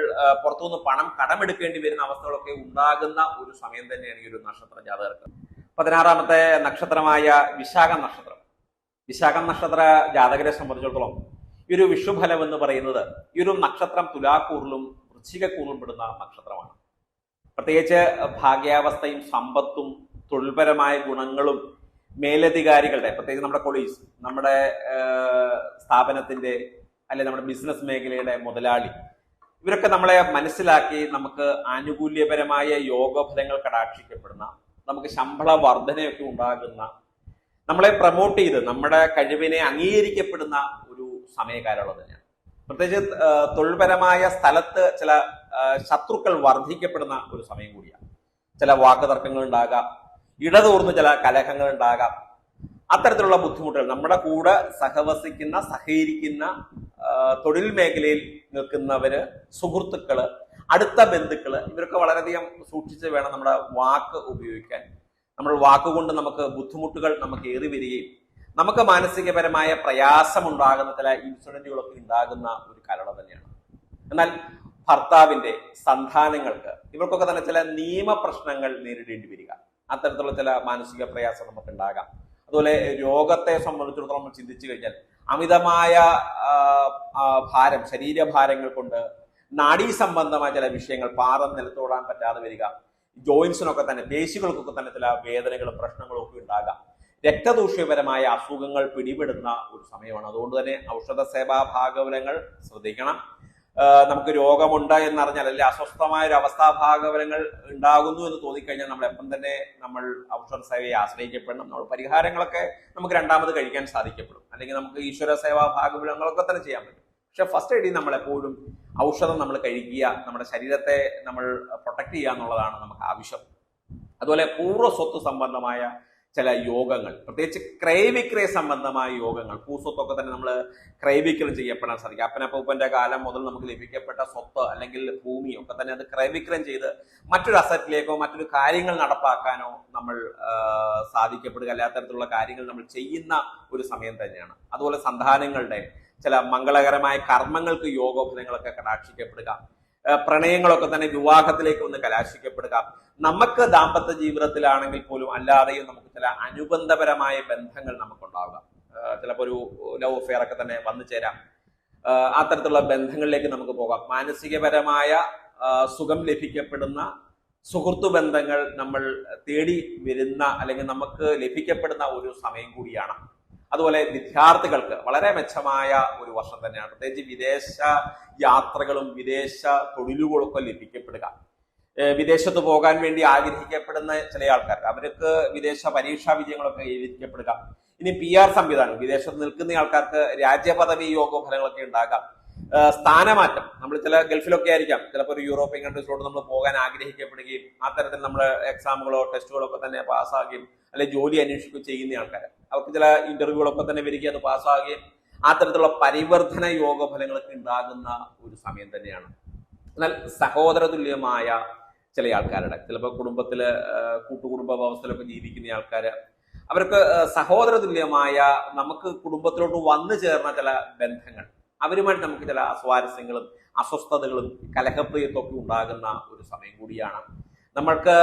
പുറത്തുനിന്ന് പണം കടമെടുക്കേണ്ടി വരുന്ന അവസ്ഥകളൊക്കെ ഉണ്ടാകുന്ന ഒരു സമയം തന്നെയാണ് ഈ ഒരു നക്ഷത്ര ജാതകർക്ക്. പതിനാറാമത്തെ നക്ഷത്രമായ വിശാഖ നക്ഷത്രം. വിശാഖ നക്ഷത്ര ജാതകരെ സംബന്ധിച്ചിടത്തോളം ഈ ഒരു വിഷുഫലം എന്ന് പറയുന്നത് ഈ ഒരു നക്ഷത്രം തുലാക്കൂറിലും വൃശ്ചികക്കൂറിലും പെടുന്ന നക്ഷത്രമാണ്. പ്രത്യേകിച്ച് ഭാഗ്യാവസ്ഥയും സമ്പത്തും തൊഴിൽപരമായ ഗുണങ്ങളും മേലധികാരികളുടെ പ്രത്യേകിച്ച് നമ്മുടെ കൊളീസ് നമ്മുടെ സ്ഥാപനത്തിന്റെ അല്ലെ നമ്മുടെ ബിസിനസ് മേഖലയുടെ മുതലാളി ഇവരൊക്കെ നമ്മളെ മനസ്സിലാക്കി നമുക്ക് ആനുകൂല്യപരമായ യോഗഫലങ്ങൾ കടാക്ഷിക്കപ്പെടുന്ന നമുക്ക് ശമ്പള വർധനയൊക്കെ ഉണ്ടാകുന്ന നമ്മളെ പ്രൊമോട്ട് ചെയ്ത് നമ്മുടെ കഴിവിനെ അംഗീകരിക്കപ്പെടുന്ന ഒരു സമയകാലയളവ് തന്നെയാണ്. പ്രത്യേകിച്ച് തൊഴിൽപരമായ സ്ഥലത്ത് ചില ശത്രുക്കൾ വർദ്ധിക്കപ്പെടുന്ന ഒരു സമയം കൂടിയാണ്. ചില വാക്കുതർക്കങ്ങൾ ഉണ്ടാകാം ഇടതൂർന്ന് ചില കലഹങ്ങൾ ഉണ്ടാകാം അത്തരത്തിലുള്ള ബുദ്ധിമുട്ടുകൾ നമ്മുടെ കൂടെ സഹവസിക്കുന്ന സഹകരിക്കുന്ന തൊഴിൽ മേഖലയിൽ നിൽക്കുന്നവര് സുഹൃത്തുക്കൾ അടുത്ത ബന്ധുക്കൾ ഇവരൊക്കെ വളരെയധികം സൂക്ഷിച്ച് വേണം നമ്മുടെ വാക്ക് ഉപയോഗിക്കാൻ. നമ്മൾ വാക്കുകൊണ്ട് നമുക്ക് ബുദ്ധിമുട്ടുകൾ നമുക്ക് ഏറി വരികയും നമുക്ക് മാനസികപരമായ പ്രയാസമുണ്ടാകുന്ന ചില ഇൻസിഡന്റുകളൊക്കെ ഉണ്ടാകുന്ന ഒരു കാലയളവ് തന്നെയാണ്. എന്നാൽ ഭർത്താവിന്റെ സന്താനങ്ങൾക്ക് ഇവർക്കൊക്കെ തന്നെ ചില നിയമ പ്രശ്നങ്ങൾ നേരിടേണ്ടി വരിക. അത്തരത്തിലുള്ള ചില മാനസിക പ്രയാസം നമുക്ക് ഉണ്ടാകാം അതുപോലെ രോഗത്തെ സംബന്ധിച്ചിടത്തോളം നമ്മൾ ചിന്തിച്ചു കഴിഞ്ഞാൽ അമിതമായ ഭാരം ശരീരഭാരങ്ങൾ കൊണ്ട് നാഡീ സംബന്ധമായ ചില വിഷയങ്ങൾ പാദം നിലത്തോടാൻ പറ്റാതെ വരിക ജോയിൻസിനൊക്കെ തന്നെ പേശികൾക്കൊക്കെ തന്നെ ചില വേദനകളും പ്രശ്നങ്ങളും ഒക്കെ ഉണ്ടാകാം. രക്തദൂഷ്യപരമായ അസുഖങ്ങൾ പിടിപെടുന്ന ഒരു സമയമാണ്. അതുകൊണ്ട് തന്നെ ഔഷധ സേവാ ഭാഗവലങ്ങൾ ശ്രദ്ധിക്കണം. നമുക്ക് രോഗമുണ്ട് എന്നറിഞ്ഞാൽ അല്ലെങ്കിൽ അസ്വസ്ഥമായ ഒരു അവസ്ഥാ അവസ്ഥാഭാഗവലങ്ങൾ ഉണ്ടാകുന്നു എന്ന് തോന്നിക്കഴിഞ്ഞാൽ നമ്മൾ എപ്പം തന്നെ നമ്മൾ ഔഷധ സേവയെ ആശ്രയിക്കപ്പെടണം. നമ്മൾ പരിഹാരങ്ങളൊക്കെ നമുക്ക് രണ്ടാമത് കഴിക്കാൻ സാധിക്കപ്പെടും. അല്ലെങ്കിൽ നമുക്ക് ഈശ്വര സേവാ ഭാഗവലങ്ങളൊക്കെ തന്നെ ചെയ്യാൻ പറ്റും. പക്ഷെ ഫസ്റ്റ് എയ്ഡിൽ നമ്മൾ എപ്പോഴും ഔഷധം നമ്മൾ കഴിക്കുക നമ്മുടെ ശരീരത്തെ നമ്മൾ പ്രൊട്ടക്ട് ചെയ്യുക എന്നുള്ളതാണ് നമുക്ക് ആവശ്യം. അതുപോലെ പൂർവ സ്വത്ത് സംബന്ധമായ ചില യോഗങ്ങൾ. പ്രത്യേകിച്ച് ക്രയവിക്രയ സംബന്ധമായ യോഗങ്ങൾ. ഭൂസ്വത്തൊക്കെ തന്നെ നമ്മൾ ക്രയവിക്രയം ചെയ്യപ്പെടാൻ സാധിക്കും. അപ്പനപ്പൂപ്പന്റെ കാലം മുതൽ നമുക്ക് ലഭിക്കപ്പെട്ട സ്വത്ത് അല്ലെങ്കിൽ ഭൂമി ഒക്കെ തന്നെ അത് ക്രയവിക്രയം ചെയ്ത് മറ്റൊരു അസറ്റിലേക്കോ മറ്റൊരു കാര്യങ്ങൾ നടപ്പാക്കാനോ നമ്മൾ സാധിക്കപ്പെടുക. അല്ലാത്തരത്തിലുള്ള കാര്യങ്ങൾ നമ്മൾ ചെയ്യുന്ന ഒരു സമയം തന്നെയാണ്. അതുപോലെ സന്താനങ്ങളുടെ ചില മംഗളകരമായ കർമ്മങ്ങൾക്ക് യോഗോഫലങ്ങളൊക്കെ കടാക്ഷിക്കപ്പെടുക. പ്രണയങ്ങളൊക്കെ തന്നെ വിവാഹത്തിലേക്ക് ഒന്ന് കലാശിക്കപ്പെടുക. നമുക്ക് ദാമ്പത്യ ജീവിതത്തിലാണെങ്കിൽ പോലും അല്ലാതെയും നമുക്ക് ചില അനുബന്ധപരമായ ബന്ധങ്ങൾ നമുക്കുണ്ടാവുക ചിലപ്പോൾ ഒരു ലവ് അഫെയർ ഒക്കെ തന്നെ വന്നു ചേരാം. അത്തരത്തിലുള്ള ബന്ധങ്ങളിലേക്ക് നമുക്ക് പോകാം. മാനസികപരമായ സുഖം ലഭിക്കപ്പെടുന്ന സുഹൃത്തു ബന്ധങ്ങൾ നമ്മൾ തേടി വരുന്ന അല്ലെങ്കിൽ നമുക്ക് ലഭിക്കപ്പെടുന്ന ഒരു സമയം കൂടിയാണ്. അതുപോലെ വിദ്യാർത്ഥികൾക്ക് വളരെ മെച്ചമായ ഒരു വർഷം തന്നെയാണ്. പ്രത്യേകിച്ച് വിദേശ യാത്രകളും വിദേശ തൊഴിലുകളൊക്കെ ലഭിക്കപ്പെടുക. വിദേശത്ത് പോകാൻ വേണ്ടി ആഗ്രഹിക്കപ്പെടുന്ന ചില ആൾക്കാർ അവർക്ക് വിദേശ പരീക്ഷാ വിജയങ്ങളൊക്കെ എഴുതിക്കപ്പെടുക ഇനി പി ആർ സംവിധാനം വിദേശത്ത് നിൽക്കുന്ന ആൾക്കാർക്ക് രാജ്യപദവി യോഗഫലങ്ങളൊക്കെ ഉണ്ടാകാം. സ്ഥാനമാറ്റം നമ്മൾ ചില ഗൾഫിലൊക്കെ ആയിരിക്കാം ചിലപ്പോൾ ഒരു യൂറോപ്യൻ കൺട്രീസിലോട്ട് നമ്മൾ പോകാൻ ആഗ്രഹിക്കപ്പെടുകയും ആ തരത്തിൽ നമ്മൾ എക്സാമുകളോ ടെസ്റ്റുകളോ ഒക്കെ തന്നെ പാസ്സാകുകയും അല്ലെങ്കിൽ ജോലി അന്വേഷിക്കുകയും ചെയ്യുന്ന ആൾക്കാർ അവർക്ക് ചില ഇന്റർവ്യൂകളൊക്കെ തന്നെ വരികയും അത് പാസ്സാകുകയും ആ തരത്തിലുള്ള പരിവർത്തന യോഗ ഫലങ്ങളൊക്കെ ഉണ്ടാകുന്ന ഒരു സമയം തന്നെയാണ്. എന്നാൽ സഹോദര തുല്യമായ ചില ആൾക്കാരുടെ ചിലപ്പോൾ കുടുംബത്തിൽ കൂട്ടുകുടുംബ വ്യവസ്ഥയിലൊക്കെ ജീവിക്കുന്ന ആൾക്കാർ അവർക്ക് സഹോദര തുല്യമായ നമുക്ക് കുടുംബത്തിലോട്ട് വന്നു ചേർന്ന ചില ബന്ധങ്ങൾ അവരുമായിട്ട് നമുക്ക് ചില അസ്വാരസ്യങ്ങളും അസ്വസ്ഥതകളും കലഹപ്രിയത്വമൊക്കെ ഉണ്ടാകുന്ന ഒരു സമയം കൂടിയാണ്. നമ്മൾക്ക്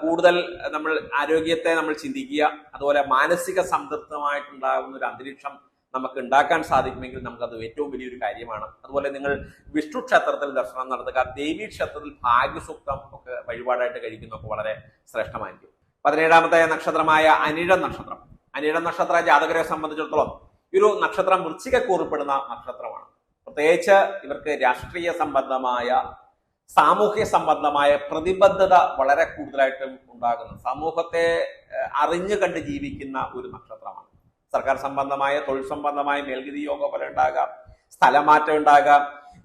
കൂടുതൽ നമ്മൾ ആരോഗ്യത്തെ നമ്മൾ ചിന്തിക്കുക അതുപോലെ മാനസിക സംതൃപ്തമായിട്ടുണ്ടാകുന്ന ഒരു അന്തരീക്ഷം നമുക്ക് ഉണ്ടാക്കാൻ സാധിക്കുമെങ്കിൽ നമുക്കത് ഏറ്റവും വലിയൊരു കാര്യമാണ്. അതുപോലെ നിങ്ങൾ വിഷ്ണു ക്ഷേത്രത്തിൽ ദർശനം നടത്തുക ദേവി ക്ഷേത്രത്തിൽ ഭാഗ്യസൂക്തം ഒക്കെ വഴിപാടായിട്ട് കഴിക്കുന്നതൊക്കെ വളരെ ശ്രേഷ്ഠമായിരിക്കും. പതിനേഴാമത്തെ നക്ഷത്രമായ അനിഴ നക്ഷത്രം. അനിഴ നക്ഷത്ര ജാതകരെ സംബന്ധിച്ചിടത്തോളം ഒരു നക്ഷത്രം വൃശ്ചികക്കൂറിൽപ്പെടുന്ന നക്ഷത്രമാണ്. പ്രത്യേകിച്ച് ഇവർക്ക് രാഷ്ട്രീയ സംബന്ധമായ സാമൂഹ്യ സംബന്ധമായ പ്രതിബദ്ധത വളരെ കൂടുതലായിട്ടും ഉണ്ടാകുന്നു. സമൂഹത്തെ അറിഞ്ഞു കണ്ട് ജീവിക്കുന്ന ഒരു നക്ഷത്രമാണ്. സർക്കാർ സംബന്ധമായ തൊഴിൽ സംബന്ധമായ മേൽഗതി യോഗഫലം ഉണ്ടാകാം സ്ഥലമാറ്റം ഉണ്ടാകാം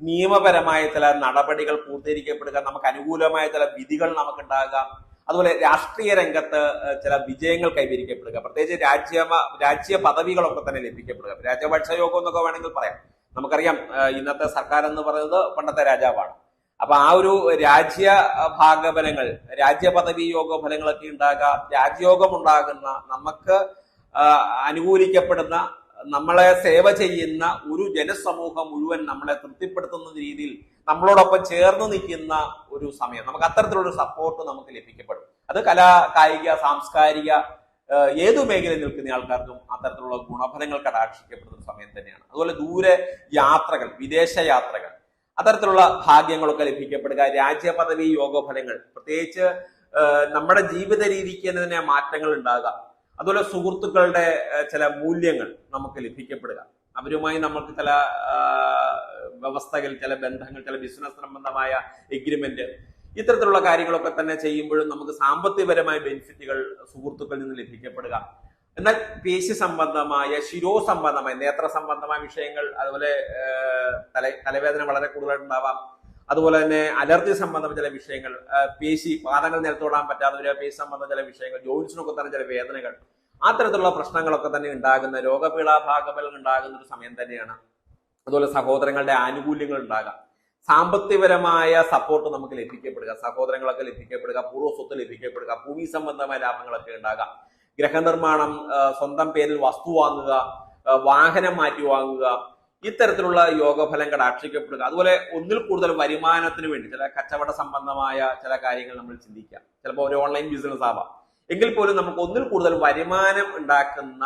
നിയമപരമായ ചില നടപടികൾ പൂർത്തീകരിക്കപ്പെടുക നമുക്ക് അനുകൂലമായ ചില വിധികൾ നമുക്കുണ്ടാകാം. അതുപോലെ രാഷ്ട്രീയ രംഗത്ത് ചില വിജയങ്ങൾ കൈവരിക്കപ്പെടുക. പ്രത്യേകിച്ച് രാജ്യ രാജ്യ പദവികളൊക്കെ തന്നെ ലഭിക്കപ്പെടുക. രാജപക്ഷ യോഗം എന്നൊക്കെ വേണമെങ്കിൽ പറയാം. നമുക്കറിയാം ഇന്നത്തെ സർക്കാർ എന്ന് പറയുന്നത് പണ്ടത്തെ രാജാവാണ്. അപ്പൊ ആ ഒരു രാജ്യ ഭാഗഫലങ്ങൾ രാജ്യ പദവി യോഗ ഫലങ്ങളൊക്കെ ഉണ്ടാകാം. രാജ്യയോഗം ഉണ്ടാകുന്ന നമുക്ക് അനുകൂലിക്കപ്പെടുന്ന നമ്മളെ സേവ ചെയ്യുന്ന ഒരു ജനസമൂഹം മുഴുവൻ നമ്മളെ തൃപ്തിപ്പെടുത്തുന്ന രീതിയിൽ നമ്മളോടൊപ്പം ചേർന്ന് നിൽക്കുന്ന ഒരു സമയം. നമുക്ക് അത്തരത്തിലുള്ള സപ്പോർട്ട് നമുക്ക് ലഭിക്കപ്പെടും. അത് കലാ കായിക സാംസ്കാരിക ഏതു മേഖലയിൽ നിൽക്കുന്ന ആൾക്കാർക്കും അത്തരത്തിലുള്ള ഗുണഫലങ്ങൾ കടാക്ഷിക്കപ്പെടുന്ന സമയം തന്നെയാണ്. അതുപോലെ ദൂരെ യാത്രകൾ വിദേശ യാത്രകൾ അത്തരത്തിലുള്ള ഭാഗ്യങ്ങളൊക്കെ ലഭിക്കപ്പെടുക രാജ്യപദവി യോഗഫലങ്ങൾ പ്രത്യേകിച്ച് നമ്മുടെ ജീവിത രീതിക്ക് തന്നെ മാറ്റങ്ങൾ ഉണ്ടാകാം അതുപോലെ സുഹൃത്തുക്കളുടെ ചില മൂല്യങ്ങൾ നമുക്ക് ലഭിക്കപ്പെടുക. അവരുമായി നമുക്ക് ചില വ്യവസ്ഥകൾ ചില ബന്ധങ്ങൾ ചില ബിസിനസ് സംബന്ധമായ എഗ്രിമെന്റ് ഇത്തരത്തിലുള്ള കാര്യങ്ങളൊക്കെ തന്നെ ചെയ്യുമ്പോഴും നമുക്ക് സാമ്പത്തികപരമായ ബെനിഫിറ്റുകൾ സുഹൃത്തുക്കളിൽ നിന്ന് ലഭിക്കപ്പെടുക. എന്നാൽ പേശി സംബന്ധമായ ശിരോ സംബന്ധമായ നേത്ര സംബന്ധമായ വിഷയങ്ങൾ അതുപോലെ തല തലവേദന വളരെ കൂടുതലായിട്ടുണ്ടാവാം. അതുപോലെ തന്നെ അലർജി സംബന്ധം ചില വിഷയങ്ങൾ പേശി പാദങ്ങൾ നിലത്തോടാൻ പറ്റാത്ത ഒരു പേശി സംബന്ധം ചില വിഷയങ്ങൾ ജോയിൻസിനൊക്കെ തന്നെ ചില വേദനകൾ. അത്തരത്തിലുള്ള പ്രശ്നങ്ങളൊക്കെ തന്നെ ഉണ്ടാകുന്ന രോഗപീഠാഭാഗഫലങ്ങൾ ഉണ്ടാകുന്ന ഒരു സമയം തന്നെയാണ്. അതുപോലെ സഹോദരങ്ങളുടെ ആനുകൂല്യങ്ങൾ ഉണ്ടാകാം. സാമ്പത്തികപരമായ സപ്പോർട്ട് നമുക്ക് ലഭിക്കപ്പെടുക സഹോദരങ്ങളൊക്കെ ലഭിക്കപ്പെടുക പൂർവ സ്വത്ത് ലഭിക്കപ്പെടുക ഭൂമി സംബന്ധമായ ലാഭങ്ങളൊക്കെ ഉണ്ടാകാം. ഗ്രഹനിർമ്മാണം സ്വന്തം പേരിൽ വസ്തു വാങ്ങുക വാഹനം മാറ്റി വാങ്ങുക ഇത്തരത്തിലുള്ള യോഗഫലം കടാക്ഷിക്കപ്പെടുക അതുപോലെ ഒന്നിൽ കൂടുതൽ വരുമാനത്തിന് വേണ്ടി ചില കച്ചവട സംബന്ധമായ ചില കാര്യങ്ങൾ നമ്മൾ ചിന്തിക്കാം. ചിലപ്പോൾ ഒരു ഓൺലൈൻ ബിസിനസ് ആവാം. എങ്കിൽ പോലും നമുക്ക് ഒന്നിൽ കൂടുതൽ വരുമാനം ഉണ്ടാക്കുന്ന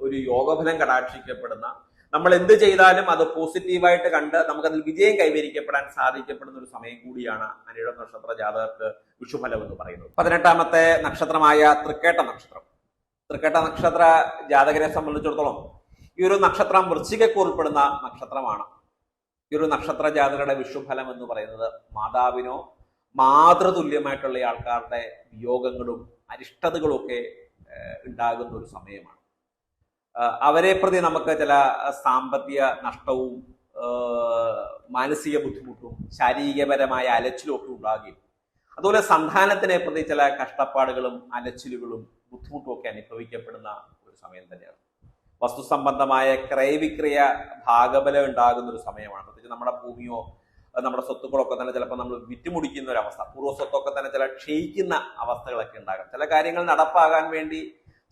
ഒരു യോഗഫലം കടാക്ഷിക്കപ്പെടുന്ന നമ്മൾ എന്ത് ചെയ്താലും അത് പോസിറ്റീവായിട്ട് കണ്ട് നമുക്കതിൽ വിജയം കൈവരിക്കപ്പെടാൻ സാധിക്കപ്പെടുന്ന ഒരു സമയം കൂടിയാണ് അനിയുടെ നക്ഷത്ര ജാതകർക്ക് വിഷുഫലം എന്ന് പറയുന്നത്. പതിനെട്ടാമത്തെ നക്ഷത്രമായ തൃക്കേട്ട നക്ഷത്രം. തൃക്കേട്ട നക്ഷത്ര ജാതകരെ സംബന്ധിച്ചിടത്തോളം ഈ ഒരു നക്ഷത്രം വൃശ്ചികക്കൂറിൽപ്പെടുന്ന നക്ഷത്രമാണ്. ഈ ഒരു നക്ഷത്ര ജാതകരുടെ വിഷുഫലം എന്ന് പറയുന്നത് മാതാവിനോ മാതൃതുല്യമായിട്ടുള്ള ആൾക്കാരുടെ വിയോഗങ്ങളും അരിഷ്ടതകളും ഒക്കെ ഉണ്ടാകുന്ന ഒരു സമയമാണ്. അവരെ പ്രതി നമുക്ക് ചില സാമ്പത്തിക നഷ്ടവും മാനസിക ബുദ്ധിമുട്ടും ശാരീരികപരമായ അലച്ചിലും ഒക്കെ ഉണ്ടാകുകയും അതുപോലെ സന്താനത്തിനെ പ്രതി ചില കഷ്ടപ്പാടുകളും അലച്ചിലുകളും ബുദ്ധിമുട്ടും ഒക്കെ അനുഭവിക്കപ്പെടുന്ന ഒരു സമയം തന്നെയാണ്. വസ്തു സംബന്ധമായ ക്രയവിക്രയ ഭാഗബലം ഉണ്ടാകുന്ന ഒരു സമയമാണ്. പ്രത്യേകിച്ച് നമ്മുടെ ഭൂമിയോ നമ്മുടെ സ്വത്തുക്കളൊക്കെ തന്നെ ചിലപ്പോൾ നമ്മൾ വിറ്റുമുടിക്കുന്ന ഒരു അവസ്ഥ പൂർവ സ്വത്തൊക്കെ തന്നെ ചില ക്ഷയിക്കുന്ന അവസ്ഥകളൊക്കെ ഉണ്ടാകാം. ചില കാര്യങ്ങൾ നടപ്പാകാൻ വേണ്ടി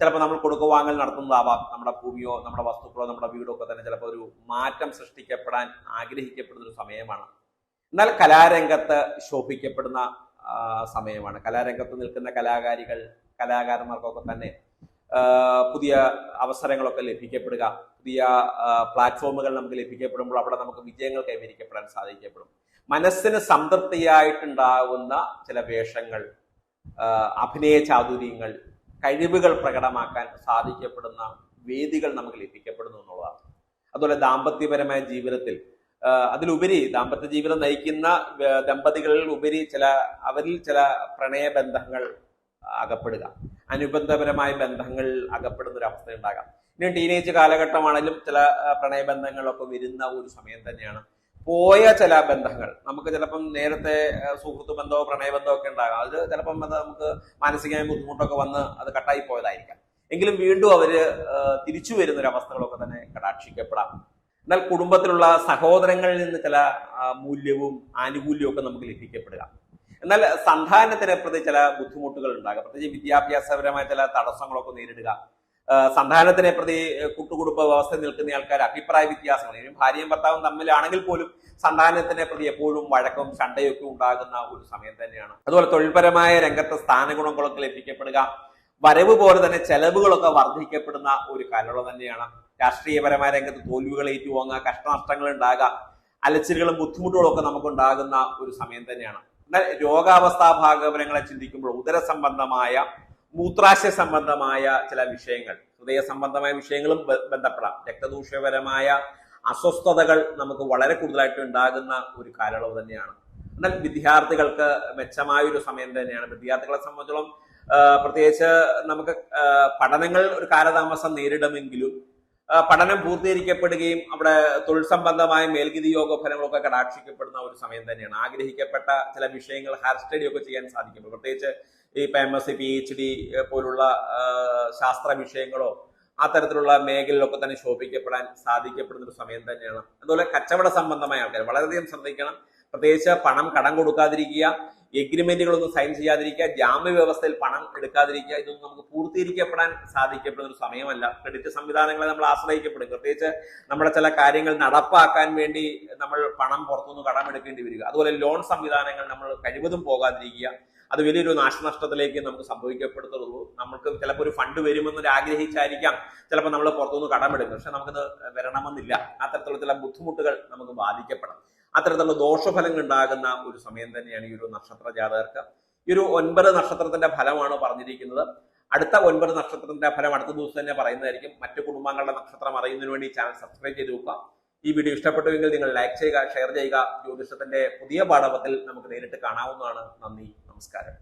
ചിലപ്പോൾ നമ്മൾ കൊടുക്കുവാങ്ങൽ നടത്തുന്നതാവാം. നമ്മുടെ ഭൂമിയോ നമ്മുടെ വസ്തുക്കളോ നമ്മുടെ വീടോ ഒക്കെ തന്നെ ചിലപ്പോൾ ഒരു മാറ്റം സൃഷ്ടിക്കപ്പെടാൻ ആഗ്രഹിക്കപ്പെടുന്ന ഒരു സമയമാണ്. എന്നാൽ കലാരംഗത്ത് ശോഭിക്കപ്പെടുന്ന സമയമാണ്. കലാരംഗത്ത് നിൽക്കുന്ന കലാകാരികൾ കലാകാരന്മാർക്കൊക്കെ തന്നെ പുതിയ അവസരങ്ങളൊക്കെ ലഭിക്കപ്പെടുക. പുതിയ പ്ലാറ്റ്ഫോമുകൾ നമുക്ക് ലഭിക്കപ്പെടുമ്പോൾ അവിടെ നമുക്ക് വിജയങ്ങൾ കൈവരിക്കപ്പെടാൻ സാധിക്കപ്പെടും. മനസ്സിന് സംതൃപ്തിയായിട്ടുണ്ടാകുന്ന ചില വേഷങ്ങൾ അഭിനയ ചാതുര്യങ്ങൾ കഴിവുകൾ പ്രകടമാക്കാൻ സാധിക്കപ്പെടുന്ന വേദികൾ നമുക്ക് ലഭിക്കപ്പെടുന്നു എന്നുള്ളതാണ്. അതുപോലെ ദാമ്പത്യപരമായ ജീവിതത്തിൽ അതിലുപരി ദാമ്പത്യ ജീവിതം നയിക്കുന്ന ദമ്പതികളിൽ ഉപരി ചില അവരിൽ ചില പ്രണയബന്ധങ്ങൾ അകപ്പെടുക. അനുബന്ധപരമായ ബന്ധങ്ങളിൽ അകപ്പെടുന്ന ഒരു അവസ്ഥ ഉണ്ടാകാം ഇനി ടീനേജ് കാലഘട്ടമാണെങ്കിലും ചില പ്രണയബന്ധങ്ങളൊക്കെ വരുന്ന ഒരു സമയം തന്നെയാണ്. പോയ ചില ബന്ധങ്ങൾ. നമുക്ക് ചിലപ്പം നേരത്തെ സുഹൃത്ത് ബന്ധമോ പ്രണയബന്ധമോ ഒക്കെ ഉണ്ടാകാം. അത് ചിലപ്പം അത് നമുക്ക് മാനസികമായ ബുദ്ധിമുട്ടൊക്കെ വന്ന് അത് കട്ടായി പോയതായിരിക്കാം. എങ്കിലും വീണ്ടും അവർ തിരിച്ചു വരുന്ന ഒരു അവസ്ഥകളൊക്കെ തന്നെ കടാക്ഷിക്കപ്പെടാം. എന്നാൽ കുടുംബത്തിലുള്ള സഹോദരങ്ങളിൽ നിന്ന് ചില മൂല്യവും ആനുകൂല്യവും ഒക്കെ നമുക്ക് ലഭിക്കപ്പെടുക. എന്നാൽ സന്താനത്തിനെ പ്രതി ചില ബുദ്ധിമുട്ടുകൾ ഉണ്ടാകാം. പ്രത്യേകിച്ച് വിദ്യാഭ്യാസപരമായ ചില തടസ്സങ്ങളൊക്കെ നേരിടുക. സന്താനത്തിനെ പ്രതി കൂട്ടുകുടുംബ വ്യവസ്ഥ നിൽക്കുന്ന ആൾക്കാർ അഭിപ്രായ വ്യത്യാസങ്ങൾ. ഇനി ഭാര്യയും ഭർത്താവും തമ്മിലാണെങ്കിൽ പോലും സന്താനത്തിനെ പ്രതി എപ്പോഴും വഴക്കവും ചണ്ടയൊക്കെ ഉണ്ടാകുന്ന ഒരു സമയം തന്നെയാണ്. അതുപോലെ തൊഴിൽപരമായ രംഗത്ത് സ്ഥാനഗുണങ്ങളൊക്കെ ലഭിക്കപ്പെടുക വരവ് പോലെ തന്നെ ചെലവുകളൊക്കെ വർദ്ധിക്കപ്പെടുന്ന ഒരു കാലയളവ് തന്നെയാണ്. രാഷ്ട്രീയപരമായ രംഗത്ത് തോൽവികൾ ഏറ്റുവാങ്ങുക കഷ്ടനഷ്ടങ്ങൾ ഉണ്ടാകുക അലച്ചിലുകളും ബുദ്ധിമുട്ടുകളും ഒക്കെ നമുക്ക് ഉണ്ടാകുന്ന ഒരു സമയം തന്നെയാണ്. രോഗാവസ്ഥാ ഭാഗവനങ്ങളെ ചിന്തിക്കുമ്പോൾ ഉദര സംബന്ധമായ മൂത്രാശയ സംബന്ധമായ ചില വിഷയങ്ങൾ ഹൃദയ സംബന്ധമായ വിഷയങ്ങളും ബന്ധപ്പെടാം. രക്തദൂഷ്യപരമായ അസ്വസ്ഥതകൾ നമുക്ക് വളരെ കൂടുതലായിട്ട് ഉണ്ടാകുന്ന ഒരു കാലയളവ് തന്നെയാണ്. എന്നാൽ വിദ്യാർത്ഥികൾക്ക് മെച്ചമായ ഒരു സമയം തന്നെയാണ്. വിദ്യാർത്ഥികളെ സംബന്ധിച്ചോളം പ്രത്യേകിച്ച് നമുക്ക് പഠനങ്ങൾ ഒരു കാലതാമസം നേരിടുമെങ്കിലും പഠനം പൂർത്തീകരിക്കപ്പെടുകയും അവിടെ തൊഴിൽ സംബന്ധമായ മേൽഗതി യോഗ ഫലങ്ങളൊക്കെ കടാക്ഷിക്കപ്പെടുന്ന ഒരു സമയം തന്നെയാണ്. ആഗ്രഹിക്കപ്പെട്ട ചില വിഷയങ്ങൾ ഹയർ സ്റ്റഡി ഒക്കെ ചെയ്യാൻ സാധിക്കും. പ്രത്യേകിച്ച് ഈ ഇപ്പൊ M S C P H D പോലുള്ള ശാസ്ത്ര വിഷയങ്ങളോ ആ തരത്തിലുള്ള മേഖലയിലൊക്കെ തന്നെ ശോഭിക്കപ്പെടാൻ സാധിക്കപ്പെടുന്ന ഒരു സമയം തന്നെയാണ്. അതുപോലെ കച്ചവട സംബന്ധമായ ആൾക്കാർ വളരെയധികം ശ്രദ്ധിക്കണം. പ്രത്യേകിച്ച് പണം കടം കൊടുക്കാതിരിക്കുക എഗ്രിമെന്റുകളൊന്നും സൈൻ ചെയ്യാതിരിക്കുക ജാമ്യ വ്യവസ്ഥയിൽ പണം എടുക്കാതിരിക്കുക ഇതൊന്നും നമുക്ക് പൂർത്തീകരിക്കപ്പെടാൻ സാധിക്കപ്പെടുന്ന ഒരു സമയമല്ല. ക്രെഡിറ്റ് സംവിധാനങ്ങളെ നമ്മൾ ആശ്രയിക്കപ്പെടും. പ്രത്യേകിച്ച് നമ്മുടെ ചില കാര്യങ്ങൾ നടപ്പാക്കാൻ വേണ്ടി നമ്മൾ പണം പുറത്തുനിന്ന് കടമെടുക്കേണ്ടി വരിക. അതുപോലെ ലോൺ സംവിധാനങ്ങൾ നമ്മൾ കഴിവതും പോകാതിരിക്കുക. അത് വലിയൊരു നാശനഷ്ടത്തിലേക്ക് നമുക്ക് സംഭവിക്കപ്പെടുത്തുള്ളൂ. നമുക്ക് ചിലപ്പോൾ ഒരു ഫണ്ട് വരുമെന്നൊരു ആഗ്രഹിച്ചായിരിക്കാം ചിലപ്പോൾ നമ്മൾ പുറത്തുനിന്ന് കടമെടുക്കും പക്ഷെ നമുക്കത് വരണമെന്നില്ല. ആ തരത്തിലുള്ള ചില ബുദ്ധിമുട്ടുകൾ നമുക്ക് ബാധിക്കപ്പെടാം. അത്തരത്തിലുള്ള ദോഷഫലങ്ങൾ ഉണ്ടാകുന്ന ഒരു സമയം തന്നെയാണ് ഈ ഒരു നക്ഷത്ര ജാതകർക്ക്. ഈ ഒരു ഒൻപത് നക്ഷത്രത്തിന്റെ ഫലമാണ് പറഞ്ഞിരിക്കുന്നത്. അടുത്ത ഒൻപത് നക്ഷത്രത്തിന്റെ ഫലം അടുത്ത ദിവസം തന്നെ പറയുന്നതായിരിക്കും. മറ്റു കുടുംബാംഗങ്ങളുടെ നക്ഷത്രം അറിയുന്നതിന് വേണ്ടി ചാനൽ സബ്സ്ക്രൈബ് ചെയ്ത് നോക്കുക ഈ വീഡിയോ ഇഷ്ടപ്പെട്ടുവെങ്കിൽ നിങ്ങൾ ലൈക്ക് ചെയ്യുക ഷെയർ ചെയ്യുക. ജ്യോതിഷത്തിന്റെ പുതിയ പാഠവത്തിൽ നമുക്ക് നേരിട്ട് കാണാവുന്നതാണ്. നന്ദി നമസ്കാരം.